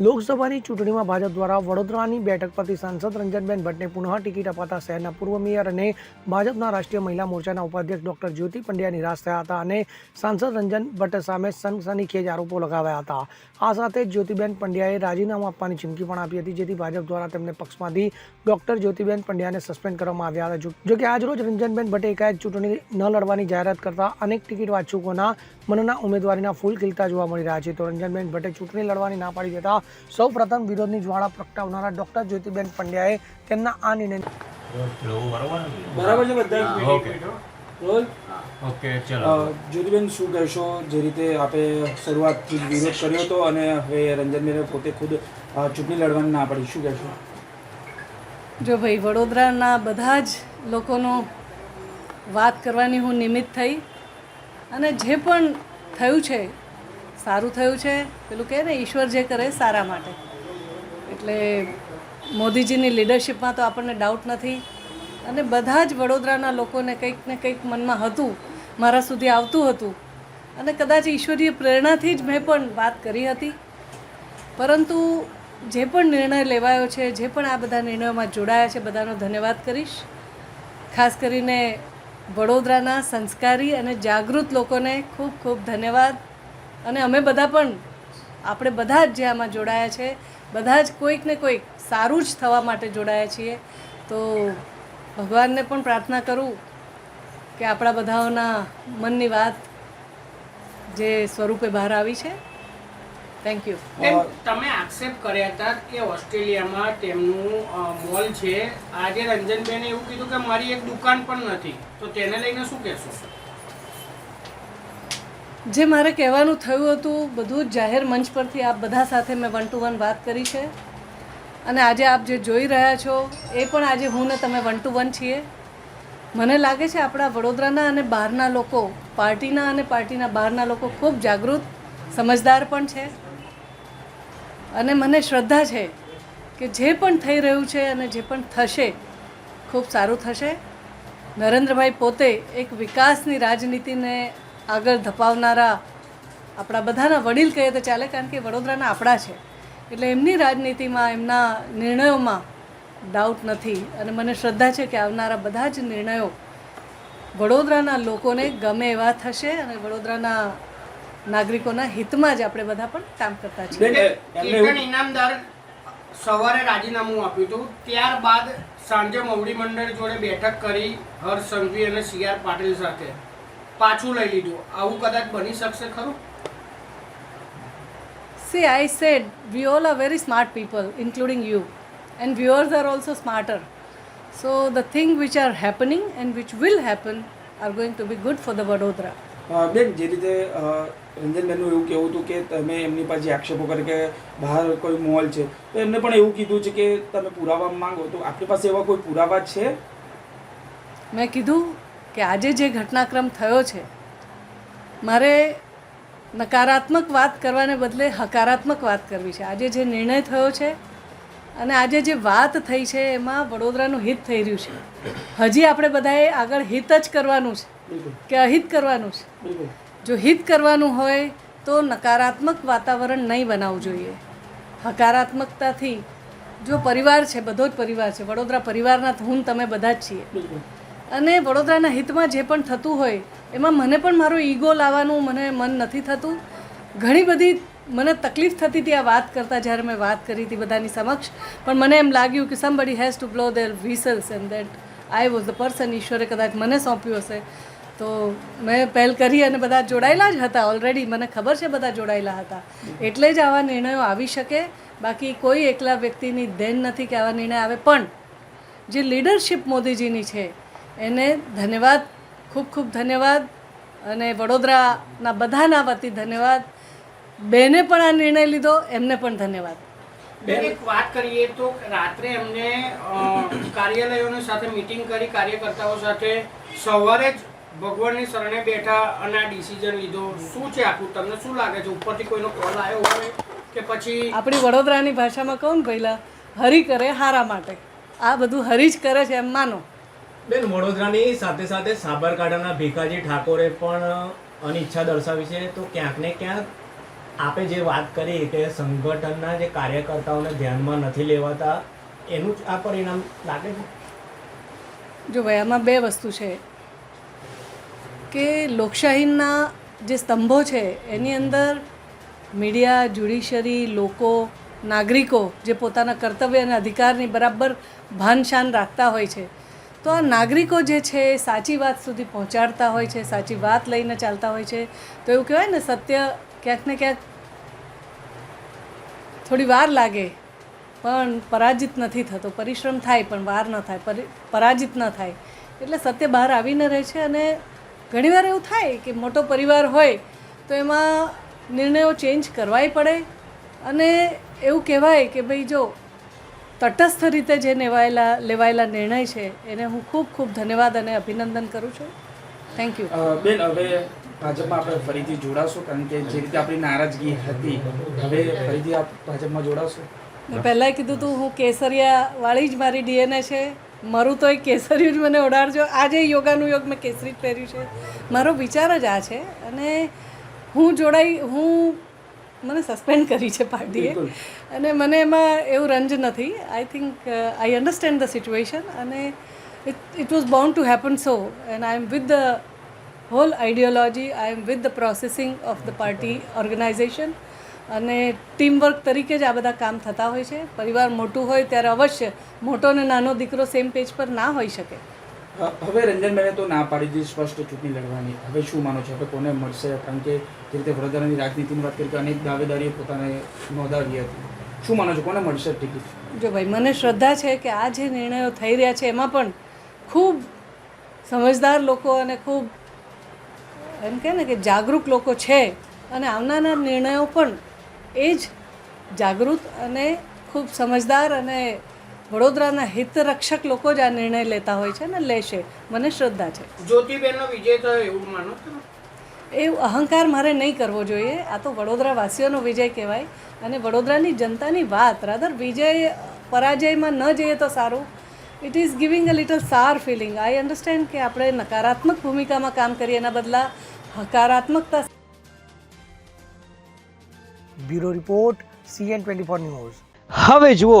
લોકસભાની ચૂંટણીમાં ભાજપ દ્વારા વડોદરાની બેઠક પરથી સાંસદ રંજનબેન ભટ્ટને પુનઃ ટિકિટ અપાતા શહેરના પૂર્વ મેયર અને ભાજપના રાષ્ટ્રીય મહિલા મોરચાના ઉપાધ્યક્ષ ડોક્ટર જ્યોતિ પંડ્યા નિરાશ થયા હતા અને સાંસદ રંજન ભટ્ટ સામે સનસનીખેજ આરોપો લગાવ્યા હતા. આ સાથે જ્યોતિબેન પંડ્યાએ રાજીનામું આપવાની ચીમકી પણ આપી હતી, જેથી ભાજપ દ્વારા તેમને પક્ષમાંથી ડોક્ટર જ્યોતિબેન પંડ્યાને સસ્પેન્ડ કરવામાં આવ્યા હતા. જોકે આજરોજ રંજનબેન ભટ્ટે એકાએક ચૂંટણી ન લડવાની જાહેરાત કરતા અનેક ટિકિટ વાચકોના મનના ઉમેદવારીના ફૂલ ખીલતા જોવા મળી રહ્યા છે. તો રંજનબેન ભટ્ટે ચૂંટણી લડવાની ના પાડી દેતા સૌ પ્રથમ વિરોધની જ્વાળા પ્રગટાવનારા ડોક્ટર જ્યોતિબેન પંડ્યાએ તેમના આ નિર્ણય એવું બરોબર ને? બરાબર છે બધા? Roll okay. ચલો. જ્યોતિબેન શું કહેશો? જે રીતે આપે શરૂઆતથી વિરોધ કર્યો હતો અને હવે રંજનબેને પોતે ખુદ ચૂંટણી લડવાની ના પડી. શું કહેશો? જો ભાઈ વડોદરાના બધા જ લોકોનો વાત કરવાની હું નિમિત્ત થઈ. અને જે પણ થયું છે સારું થયું છે. પેલું કહે ને, ઈશ્વર જે કરે સારા માટે. એટલે મોદીજીની લીડરશિપમાં તો આપણને ડાઉટ નથી. અને બધા જ વડોદરાના લોકોને કંઈક ને કંઈક મનમાં હતું, મારા સુધી આવતું હતું. અને કદાચ ઈશ્વરીય પ્રેરણાથી જ મેં પણ વાત કરી હતી. પરંતુ જે પણ નિર્ણય લેવાયો છે, જે પણ આ બધા નિર્ણયોમાં જોડાયા છે, બધાનો ધન્યવાદ કરીશ. ખાસ કરીને વડોદરાના સંસ્કારી અને જાગૃત લોકોને ખૂબ ખૂબ ધન્યવાદ. અને અમે બધા પણ આપણે બધા જ જે આમાં જોડાયા છે, બધા જ કોઈક ને કોઈક સારું જ થવા માટે જોડાયા છીએ. તો ભગવાનને પણ પ્રાર્થના કરું કે આપણા બધાઓના મનની વાત જે સ્વરૂપે બહાર આવી છે. થેન્ક યુ તમે આક્ષેપ કર્યા હતા કે ઓસ્ટ્રેલિયામાં તેમનું મોલ છે. આજે રંજનબેને એવું કીધું કે મારી એક દુકાન પણ નથી. તો તેને લઈને શું કહેશો? જે મારે કહેવાનું થયું હતું, બધું જ જાહેર મંચ પરથી આપ બધા સાથે મેં વન ટુ વન વાત કરી છે. અને આજે આપ જે જોઈ રહ્યા છો, એ પણ આજે હું ને તમે વન ટુ વન છીએ. મને લાગે છે આપણા વડોદરાના અને બહારના લોકો, પાર્ટીના અને પાર્ટીના બહારના લોકો ખૂબ જાગૃત, સમજદાર પણ છે. અને મને શ્રદ્ધા છે કે જે પણ થઈ રહ્યું છે અને જે પણ થશે, ખૂબ સારું થશે. નરેન્દ્રભાઈ પોતે એક વિકાસની રાજનીતિને આગળ ધપાવનારા આપણા બધાના વડીલ કહીએ તો ચાલે કારણ કે વડોદરાના આપણા છે. એટલે એમની રાજનીતિમાં એમના નિર્ણયોમાં ડાઉટ નથી. અને મને શ્રદ્ધા છે કે આવનારા બધા જ નિર્ણયો વડોદરાના લોકોને ગમે એવા થશે અને વડોદરાના નાગરિકોના હિતમાં જ આપણે બધા પણ કામ કરતા છીએ. ઇનામદાર સવારે રાજીનામું આપ્યું હતું ત્યારબાદ સાંજે મવડી મંડળ જોડે બેઠક કરી હર્ષ સંઘવી અને સી આર પાટીલ સાથે. પાછું લઈ લીધું આવું કદાચ બની શકશે ખરું See, I said we all are very smart people, including you, and viewers are also smarter. So the things which are happening and which will happen are going to be good for the Vadodara. અ, બેન જે રીતે રંજનબેનનું એવું કહેવું હતું કે તમે એમની પાસે આક્ષેપો કરે કે બહાર કોઈ મોલ છે તો એમને પણ એવું કીધું છે કે તમે પુરાવા માંગો તો આપણી પાસે એવા કોઈ પુરાવા છે મેં કીધું કે આજે જે ઘટનાક્રમ થયો છે મારે નકારાત્મક વાત કરવાને બદલે હકારાત્મક વાત કરવી છે. આજે જે નિર્ણય થયો છે અને આજે જે વાત થઈ છે એમાં વડોદરાનું હિત થઈ રહ્યું છે. હજી આપણે બધાએ આગળ હિત જ કરવાનું છે કે અહિત કરવાનું છે? જો હિત કરવાનું હોય તો નકારાત્મક વાતાવરણ નહીં બનાવવું જોઈએ. હકારાત્મકતાથી જો પરિવાર છે બધો જ પરિવાર છે વડોદરા પરિવારના હું તમે બધા જ છીએ. અને વડોદરાના હિતમાં જે પણ થતું હોય, એમાં મને પણ મારો ઈગો લાવવાનું મને મન નથી થતું. ઘણી બધી મને તકલીફ થતી હતી આ વાત કરતાં જ્યારે મેં વાત કરી હતી બધાની સમક્ષ, પણ મને એમ લાગ્યું કે somebody has to blow their whistles and that I was the person ઈશ્વરે કદાચ મને સોંપ્યું હશે. તો મેં પહેલ કરી અને બધા જોડાયેલા જ હતા ઓલરેડી મને ખબર છે બધા જોડાયેલા હતા. એટલે જ આવા નિર્ણયો આવી શકે. બાકી કોઈ એકલા વ્યક્તિની દેન નથી કે આવા નિર્ણય આવે. પણ જે લીડરશિપ મોદીજીની છે એને ધન્યવાદ ખૂબ ખૂબ ધન્યવાદ અને વડોદરાના બધાના વતી ધન્યવાદ. બેને પણ આ નિર્ણય લીધો એમને પણ ધન્યવાદ. બેન એક વાત કરીએ તો રાત્રે એમને કાર્યાલયોની સાથે મીટિંગ કરી કાર્યકર્તાઓ સાથે સવારે જ ભગવાનની શરણે બેઠા અને આ ડિસિઝન લીધો. શું છે આખું? તમને શું લાગે છે? ઉપરથી કોઈનો કોલ આવ્યો હોય કે પછી આપણી વડોદરાની ભાષામાં કહું ને પહેલાં હરી કરે હારા માટે. આ બધું હરી જ કરે છે એમ માનો. બેન, વડોદરાની સાથે સાથે સાબરકાંઠાના ભીખાજી ઠાકોરે પણ અનિચ્છા દર્શાવી છે. તો ક્યાંક ને ક્યાંક આપે જે વાત કરી કે સંગઠનના જે કાર્યકર્તાઓને ધ્યાનમાં નથી લેવાતા, એનું જ આ પરિણામ લાગે છે? જો ભાઈ, આમાં બે વસ્તુ છે. કે લોકશાહીના જે સ્તંભો છે, એની અંદર મીડિયા, જ્યુડિશરી, લોકો, નાગરિકો જે પોતાના કર્તવ્ય અને અધિકારની બરાબર ભાન શાન રાખતા હોય છે. તો આ નાગરિકો જે છે એ સાચી વાત સુધી પહોંચાડતા હોય છે, સાચી વાત લઈને ચાલતા હોય છે. તો એવું કહેવાય ને, સત્ય ક્યાંક ને ક્યાંક થોડી વાર લાગે, પણ પરાજિત નથી થતો. પરિશ્રમ થાય, પણ વાર ન થાય. પરાજિત ન થાય. એટલે સત્ય બહાર આવીને રહે છે અને ઘણીવાર એવું થાય કે મોટો પરિવાર હોય તો એમાં નિર્ણયો ચેન્જ કરવાય પડે. અને એવું કહેવાય કે ભાઈ જો તટસ્થ રીતે જે લેવાયેલા લેવાયેલા નિર્ણય છે એને હું ખૂબ ખૂબ ધન્યવાદ અને અભિનંદન કરું છું. થેન્ક યુ બેન હવે ભાજપમાં આપણે ફરીથી જોડાશું કારણ કે જે રીતે આપણી નારાજગી હતી હવે ફરીથી આપ ભાજપમાં જોડાશો? મેં પહેલાં કીધું હતું હું કેસરિયાવાળી જ મારી ડીએનએ છે. મારું તો એક કેસરિયું જ મને ઓડાડજો આજે યોગાનું યોગ મેં કેસરી જ પહેર્યું છે. મારો વિચાર જ આ છે. અને હું જોડાઈ હું મને સસ્પેન્ડ કરી છે પાર્ટીએ. અને મને એમાં એવું રંજ નથી. I think I understand the situation અને it it was bound to happen so and I am with the whole ideology I am with the processing of the party organisation અને ટીમવર્ક તરીકે જ આ બધા કામ થતા હોય છે. પરિવાર મોટું હોય ત્યારે અવશ્ય મોટો અને નાનો દીકરો સેમ પેજ પર ના હોઈ શકે. હવે રંજનબેને તો ના પાડી દીધી, સ્પષ્ટ ચૂંટણી લડવાની. હવે શું માનો છો? હવે કોને મળશે? કારણ કે જે રીતે વડોદરાની રાજનીતિની વાત કરી કે અનેક દાવેદારીઓ પોતાને નોંધાવી હતી. શું માનો છો? કોને મળશે ટિકિટ? જો ભાઈ, મને શ્રદ્ધા છે કે આ જે નિર્ણયો થઈ રહ્યા છે, એમાં પણ ખૂબ સમજદાર લોકો અને ખૂબ એમ કહે ને કે જાગૃત લોકો છે. અને આવનારા નિર્ણયો પણ એ જ જાગૃત અને ખૂબ સમજદાર અને વડોદરાના હિતરક્ષક લોકો જ આ નિર્ણય લેતા હોય છે અને લેશે. મને શ્રદ્ધા છે. જ્યોતિબેનનો વિજય થયો એવું માનો એ અહંકાર મારે નહીં કરવો જોઈએ. આ તો વડોદરા વાસીઓનો વિજય કહેવાય. અને વડોદરાની જનતાની વાત રાધર વિજય પરાજયમાં ન જઈએ તો સારું. It is giving a little sad feeling I understand કે આપણે નકારાત્મક ભૂમિકામાં કામ કરીએ એના બદલા હકારાત્મકતા bureau report CN twenty four news હવે જુઓ